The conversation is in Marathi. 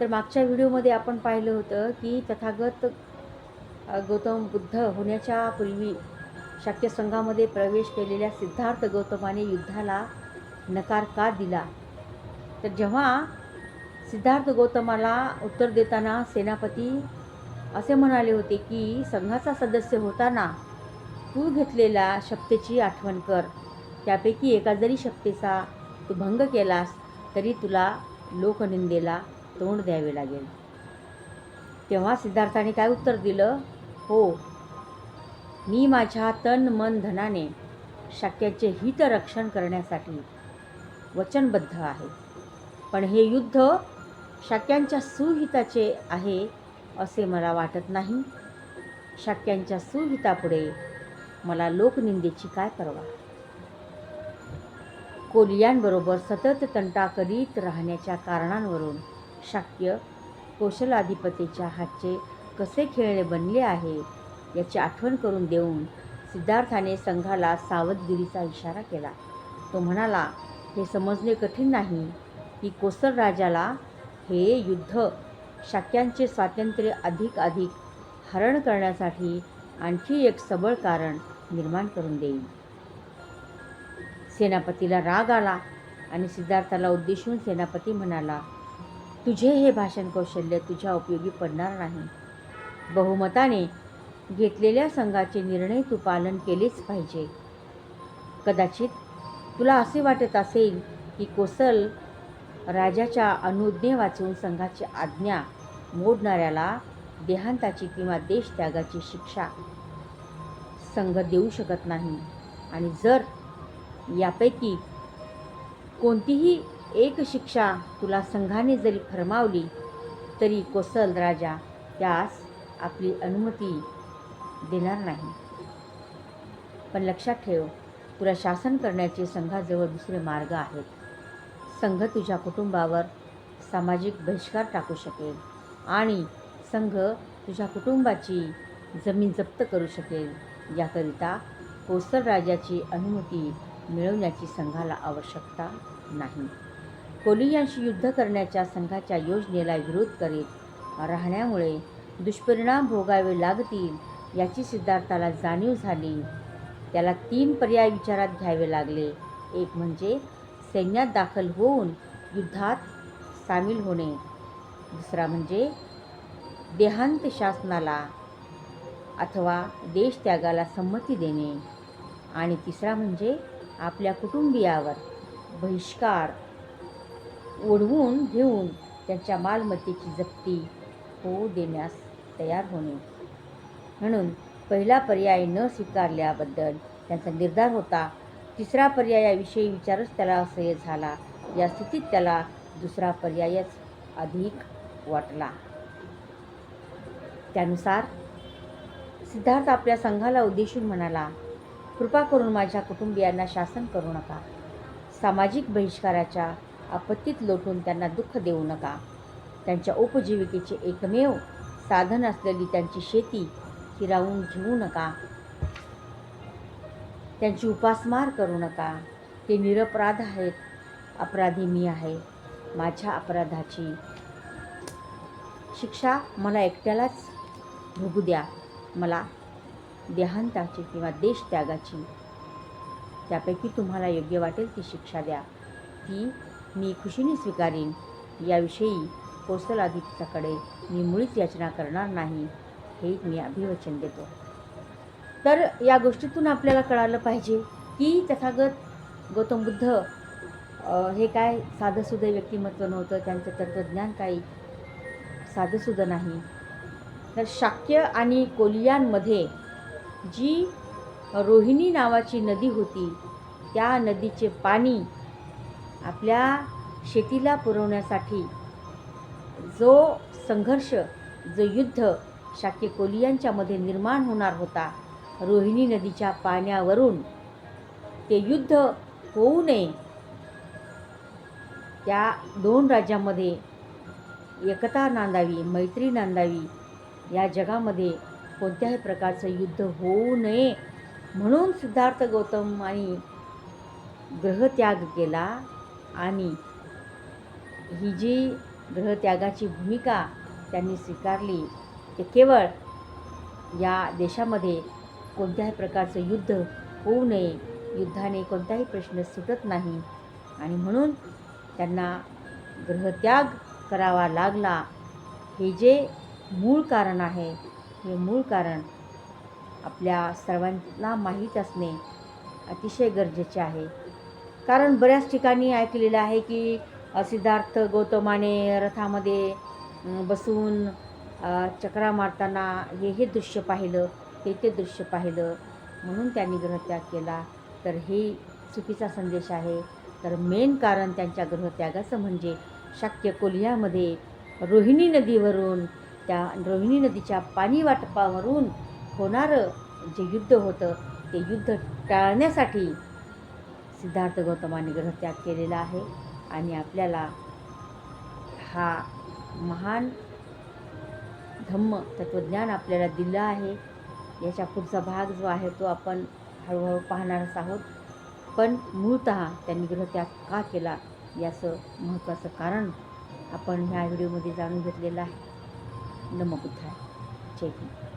तर मागच्या व्हिडिओमध्ये आपण पाहिलं होतं की तथागत गौतम बुद्ध होण्याच्या पूर्वी शाक्य संघामध्ये प्रवेश केलेल्या सिद्धार्थ गौतमाने युद्धाला नकार का दिला? तर जेव्हा सिद्धार्थ गौतमाला उत्तर देताना सेनापती असे म्हणाले होते की संघाचा सदस्य होताना तू घेतलेल्या शपथेची आठवण कर. त्यापैकी एका जरी शपथेचा तू भंग केलास तरी तुला लोकनिंदेला तोंड द्यावे लागेल. तेव्हा सिद्धार्थाने काय उत्तर दिलं? हो मी माझ्या तन मन धनाने शक्याचे हितरक्षण करण्यासाठी वचनबद्ध आहे. पण हे युद्ध शाक्यांच्या सुहिताचे आहे असे मला वाटत नाही. शाक्यांच्या सुहितापुढे मला लोकनिंदेची काय परवा? कोलियांबरोबर सतत तंटा करीत राहण्याच्या कारणांवरून शाक्य कौशलाधिपतीच्या हातचे कसे खेळणे बनले आहे याची आठवण करून देऊन सिद्धार्थाने संघाला सावधगिरीचा इशारा केला. तो म्हणाला हे समजणे कठीण नाही की कोसल राजाला हे युद्ध शाक्यांचे स्वातंत्र्य अधिक अधिक हरण करण्यासाठी आणखी एक सबळ कारण निर्माण करून देईल. सेनापतीला राग आला आणि सिद्धार्थाला उद्देशून सेनापती म्हणाला तुझे हे भाषण कौशल्य तुझ्या उपयोगी पडणार नाही. बहुमताने घेतलेल्या संघाचे निर्णय तू पालन केलेच पाहिजे. कदाचित तुला असे वाटत असेल की कोसल राजाच्या अनुज्ञे वाचून संघाची आज्ञा मोडणाऱ्याला देहांताची किंवा देशत्यागाची शिक्षा संघ देऊ शकत नाही. आणि जर यापैकी कोणतीही एक शिक्षा तुला संघाने जरी फरमावली तरी कोसल राजा त्यास आपली अनुमती देणार नाही. पण लक्षात ठेव तुला शासन करण्याचे संघाजवळ दुसरे मार्ग आहेत. संघ तुझ्या कुटुंबावर सामाजिक बहिष्कार टाकू शकेल आणि संघ तुझ्या कुटुंबाची जमीन जप्त करू शकेल. याकरिता कोसल राजाची अनुमती मिळवण्याची संघाला आवश्यकता नाही. कोलियांशी युद्ध करण्याच्या संघाच्या योजनेला विरोध करीत राहण्यामुळे दुष्परिणाम भोगावे लागतील याची सिद्धार्थाला जाणीव झाली. त्याला तीन पर्याय विचारात घ्यावे लागले. एक म्हणजे सैन्यात दाखल होऊन युद्धात सामील होणे. दुसरा म्हणजे देहांत शासनाला अथवा देशत्यागाला संमती देणे. आणि तिसरा म्हणजे आपल्या कुटुंबियावर बहिष्कार ओढवून घेऊन त्यांच्या मालमत्तेची जप्ती होऊ देण्यास तयार होणे. म्हणून पहिला पर्याय न स्वीकारल्याबद्दल त्यांचा निर्धार होता. तिसरा पर्यायाविषयी विचारच त्याला असह्य झाला. या स्थितीत त्याला दुसरा पर्यायच अधिक वाटला. त्यानुसार सिद्धार्थ आपल्या संघाला उद्देशून म्हणाला कृपा करून माझ्या कुटुंबियांना शासन करू नका. सामाजिक बहिष्काराच्या आपत्तीत लोटून त्यांना दुःख देऊ नका. त्यांच्या उपजीविकेचे एकमेव साधन असलेली त्यांची शेती हिरावून घेऊ नका. त्यांची उपासमार करू नका. ते निरपराध आहेत अपराधी मी आहे माझ्या अपराधाची. शिक्षा मला एकट्यालाच भोगू द्या. मला देहांताची किंवा देशत्यागाची. त्यापैकी तुम्हाला योग्य वाटेल ती शिक्षा द्या. ती मी खुशीने स्वीकारीन. याविषयी कौशलाधिकाकडे मी मुळीच याचना करणार नाही हे मी अभिवचन देतो. तर या गोष्टीतून आपल्याला कळालं पाहिजे की तथागत गौतम बुद्ध हे काय साधंसुधं व्यक्तिमत्व नव्हतं त्यांचं तत्त्वज्ञान काही साधंसुधं नाही. तर शाक्य आणि कोलियांमध्ये जी रोहिणी नावाची नदी होती त्या नदीचे पाणी आपल्या शेतीला पुरवण्यासाठी जो संघर्ष जो युद्ध शाक्य कोलियांच्यामध्ये निर्माण होणार होता रोहिणी नदीच्या पाण्यावरून ते युद्ध होऊ नये. त्या दोन राज्यामध्ये एकता नांदावी मैत्री नांदावी या जगामध्ये कोणत्याही प्रकारचं युद्ध होऊ नये म्हणून सिद्धार्थ गौतम आणि ग्रहत्याग केला. आणि ही जी ग्रहत्यागाची भूमिका त्यांनी स्वीकारली ते केवळ या देशामध्ये कोणत्याही प्रकारचं युद्ध होऊ नये युद्धाने कोणताही प्रश्न सुटत नाही. आणि म्हणून त्यांना ग्रहत्याग करावा लागला. हे जे मूळ कारण आहे हे मूळ कारण आपल्या सर्वांना माहीत असणे अतिशय गरजेचे आहे. कारण बऱ्याच ठिकाणी ऐकलेलं आहे की सिद्धार्थ गौतमाने रथामध्ये बसून चक्रा मारताना हे हे दृश्य पाहिलं ते ते दृश्य पाहिलं म्हणून त्यांनी ग्रहत्याग केला. तर हे चुकीचा संदेश आहे. तर मेन कारण त्यांच्या ग्रहत्यागाचं म्हणजे शाक्य कोल्ह्यामध्ये रोहिणी नदीवरून त्या रोहिणी नदीच्या पाणी वाटपावरून होणारं जे युद्ध होतं ते युद्ध टाळण्यासाठी सिद्धार्थ गौतमाने ग्रहत्याग केलेला आहे आणि आपल्याला हा महान धम्म तत्त्वज्ञान आपल्याला दिलं आहे. याच्या पुढचा भाग जो आहे तो आपण हळूहळू पाहणारच आहोत. पण मूळत त्यांनी ग्रहत्याग का केला याचं महत्त्वाचं कारण आपण ह्या व्हिडिओमध्ये जाणून घेतलेलं आहे. नमो बुद्धाय. जय हिंद.